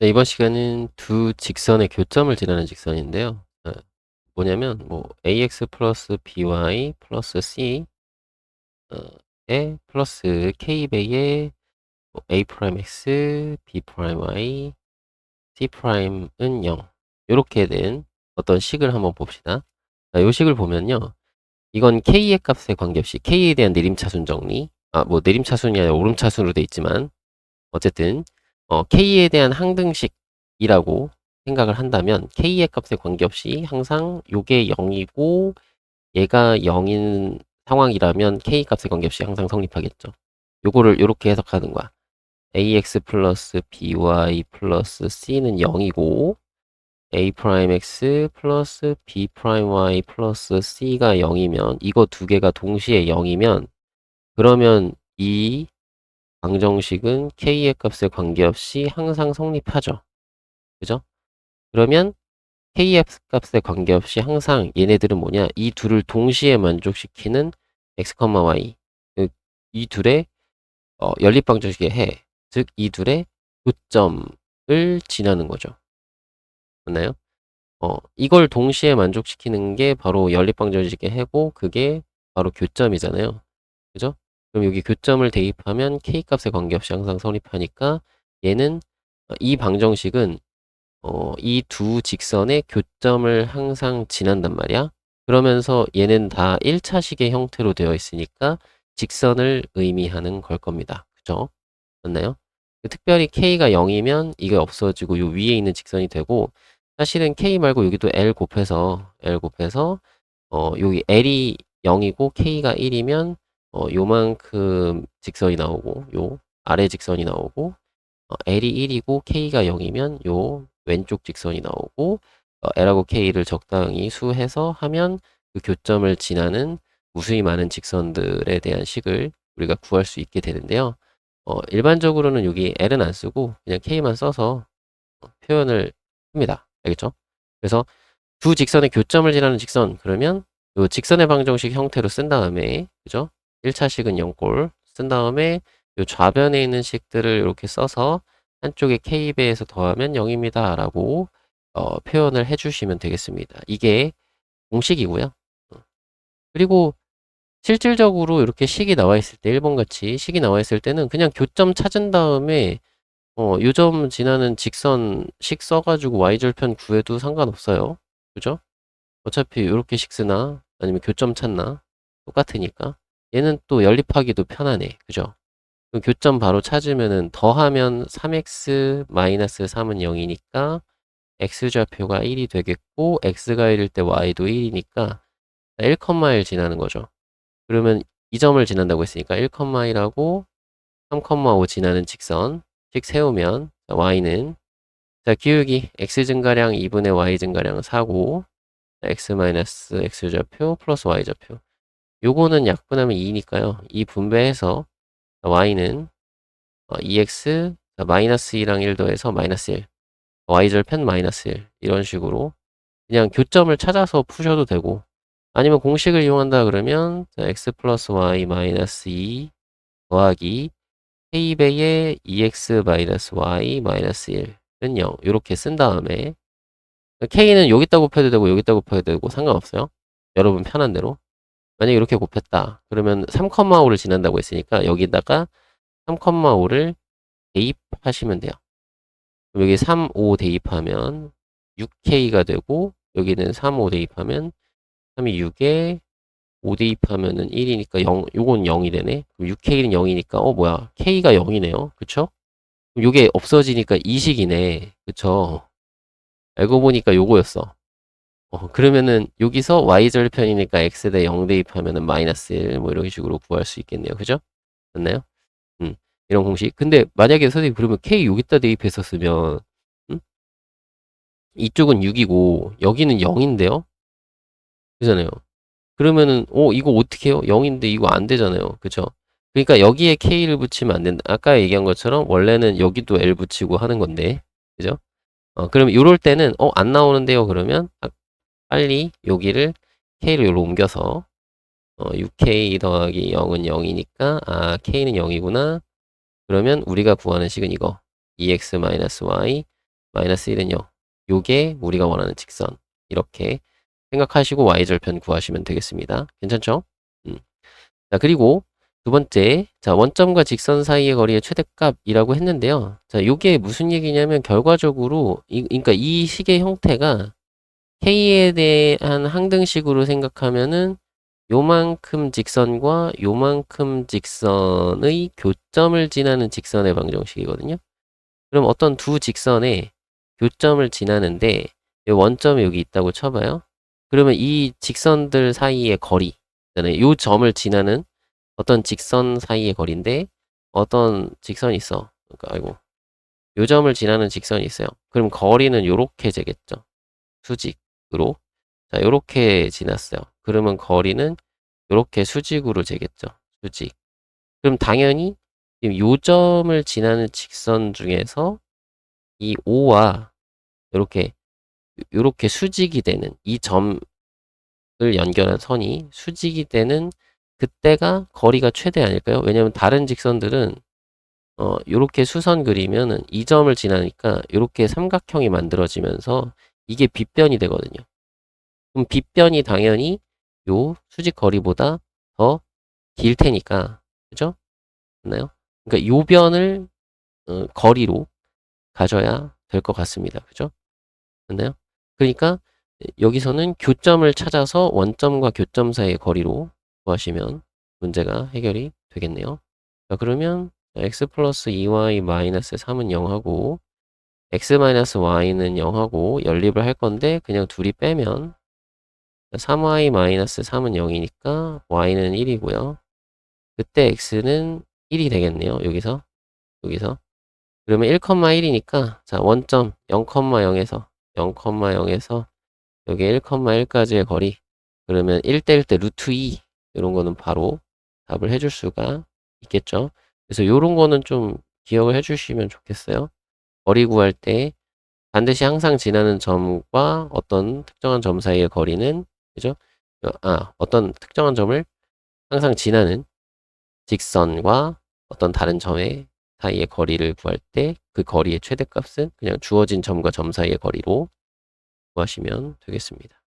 네, 이번 시간은 두 직선의 교점을 지나는 직선인데요. 어, 뭐냐면 뭐 ax 플러스 by 플러스 c 어, 에 플러스 k배의 뭐 a 프라임 x, b 프라임 y, c 프라임은 0 이렇게 된 어떤 식을 한번 봅시다. 자, 이 식을 보면요. 이건 k의 값에 관계없이 k에 대한 내림차순 정리 아 뭐 내림차순이 아니라 오름차순으로 돼 있지만 어쨌든 어, k에 대한 항등식이라고 생각을 한다면 k의 값에 관계없이 항상 요게 0이고 얘가 0인 상황이라면 k 값에 관계없이 항상 성립하겠죠. 요거를 요렇게 해석하는 거야. ax 플러스 by 플러스 c는 0이고 a 프라임 x 플러스 b 프라임 y 플러스 c가 0이면 이거 두 개가 동시에 0이면 그러면 이 방정식은 k의 값에 관계없이 항상 성립하죠. 그죠? 그러면 k의 값에 관계없이 항상 얘네들은 뭐냐? 이 둘을 동시에 만족시키는 x, y 그이 둘의 어, 연립방정식의 해, 즉 이 둘의 교점을 지나는 거죠. 맞나요? 어, 이걸 동시에 만족시키는 게 바로 연립방정식의 해고 그게 바로 교점이잖아요. 그죠? 그럼 여기 교점을 대입하면 k 값에 관계없이 항상 성립하니까 얘는 어, 이 방정식은 어, 이 두 직선의 교점을 항상 지난단 말이야. 그러면서 얘는 다 1차식의 형태로 되어 있으니까 직선을 의미하는 걸 겁니다. 그죠? 맞나요? 특별히 k가 0이면 이게 없어지고 요 위에 있는 직선이 되고 사실은 k 말고 여기도 l 곱해서 l 곱해서 어, 여기 l이 0이고 k가 1이면 어, 요만큼 직선이 나오고 요 아래 직선이 나오고 어, l이 1이고 k가 0이면 요 왼쪽 직선이 나오고 어, l하고 k를 적당히 수해서 하면 그 교점을 지나는 무수히 많은 직선들에 대한 식을 우리가 구할 수 있게 되는데요. 어, 일반적으로는 여기 l은 안 쓰고 그냥 k만 써서 어, 표현을 합니다. 알겠죠? 그래서 두 직선의 교점을 지나는 직선 그러면 요 직선의 방정식 형태로 쓴 다음에 그죠? 1차 식은 0골 쓴 다음에 요 좌변에 있는 식들을 이렇게 써서 한쪽에 k배에서 더하면 0입니다. 라고 어, 표현을 해주시면 되겠습니다. 이게 공식이고요. 어. 그리고 실질적으로 이렇게 식이 나와 있을 때 1번 같이 식이 나와 있을 때는 그냥 교점 찾은 다음에 어, 요점 지나는 직선 식 써가지고 y절편 구해도 상관없어요. 그죠? 어차피 이렇게 식 쓰나 아니면 교점 찾나 똑같으니까 얘는 또 연립하기도 편하네. 그죠? 교점 바로 찾으면은 더하면 3x 마이너스 3은 0이니까 x좌표가 1이 되겠고 x가 1일 때 y도 1이니까 1,1 지나는 거죠. 그러면 이 점을 지난다고 했으니까 1,1하고 3,5 지나는 직선 식 세우면 y는 자 기울기 x 증가량 2분의 y 증가량 4고 x 마이너스 x좌표 플러스 y좌표 요거는 약분하면 2니까요. 2 분배해서 y는 2x 어, 마이너스 2랑 1 더해서 마이너스 1 y절 편 마이너스 1 이런 식으로 그냥 교점을 찾아서 푸셔도 되고 아니면 공식을 이용한다 그러면 x 플러스 y 마이너스 2 더하기 k배의 2x 마이너스 y 마이너스 1은 0 이렇게 쓴 다음에 k는 여기다 곱해도 되고 여기다 곱해도 되고 상관없어요. 여러분 편한 대로. 만약에 이렇게 곱했다. 그러면 3,5를 지난다고 했으니까 여기다가 3,5를 대입하시면 돼요. 그럼 여기 3, 5 대입하면 6K가 되고 여기는 3, 5 대입하면 3이 6에 5 대입하면은 1이니까 0, 요건 0이 되네. 그럼 6K는 0이니까 어 뭐야? K가 0이네요. 그쵸? 그럼 요게 없어지니까 이식이네. 그쵸? 알고 보니까 요거였어. 어, 그러면은 여기서 y절편이니까 x 대 0 대입하면은 마이너스 1 뭐 이런 식으로 구할 수 있겠네요. 그죠? 맞나요? 음, 이런 공식. 근데 만약에 선생님 그러면 k 여기다 대입했었으면 음? 이쪽은 6이고 여기는 0인데요? 그잖아요. 그러면은 어 이거 어떻게 해요? 0인데 이거 안 되잖아요. 그죠? 그러니까 여기에 k를 붙이면 안 된다. 아까 얘기한 것처럼 원래는 여기도 l 붙이고 하는 건데. 그죠? 어, 그럼 이럴 때는 어 안 나오는데요. 그러면 아, 빨리 여기를 k로 여기로 옮겨서 어, 6k 더하기 0은 0이니까 아 k는 0이구나. 그러면 우리가 구하는 식은 이거 2x-y 마이너스 1은 0. 요게 우리가 원하는 직선. 이렇게 생각하시고 y절편 구하시면 되겠습니다. 괜찮죠? 음. 자, 그리고 두 번째, 자, 원점과 직선 사이의 거리의 최대값이라고 했는데요. 자, 요게 무슨 얘기냐면 결과적으로 이, 그러니까 이 식의 형태가 k에 대한 항등식으로 생각하면은 요만큼 직선과 요만큼 직선의 교점을 지나는 직선의 방정식이거든요. 그럼 어떤 두 직선의 교점을 지나는데 이 원점이 여기 있다고 쳐봐요. 그러면 이 직선들 사이의 거리, 요 점을 지나는 어떤 직선 사이의 거리인데 어떤 직선이 있어. 그러니까 아이고 요 점을 지나는 직선이 있어요. 그럼 거리는 요렇게 재겠죠. 수직 으로. 자, 요렇게 지났어요. 그러면 거리는 요렇게 수직으로 재겠죠. 수직. 그럼 당연히 지금 요 점을 지나는 직선 중에서 이 O와 요렇게 요렇게 수직이 되는 이 점을 연결한 선이 수직이 되는 그때가 거리가 최대 아닐까요? 왜냐면 다른 직선들은 어 요렇게 수선 그리면은 이 점을 지나니까 요렇게 삼각형이 만들어지면서 이게 빗변이 되거든요. 그럼 빗변이 당연히 요 수직 거리보다 더 길 테니까 그죠? 맞나요? 그러니까 요 변을 어, 거리로 가져야 될 것 같습니다. 그죠? 맞나요? 그러니까 여기서는 교점을 찾아서 원점과 교점 사이의 거리로 구하시면 문제가 해결이 되겠네요. 자, 그러면 x 플러스 2y 마이너스 3은 0하고 x 마이너스 y는 0하고 연립을 할 건데 그냥 둘이 빼면 3y 마이너스 3은 0이니까 y는 1이고요. 그때 x는 1이 되겠네요. 여기서 여기서 그러면 1,1이니까 자 원점 0,0에서 0,0에서 여기 1,1까지의 거리 그러면 1대 1 대 루트 2 이런 거는 바로 답을 해줄 수가 있겠죠. 그래서 이런 거는 좀 기억을 해주시면 좋겠어요. 거리 구할 때 반드시 항상 지나는 점과 어떤 특정한 점 사이의 거리는 그죠? 아 어떤 특정한 점을 항상 지나는 직선과 어떤 다른 점의 사이의 거리를 구할 때 그 거리의 최대값은 그냥 주어진 점과 점 사이의 거리로 구하시면 되겠습니다.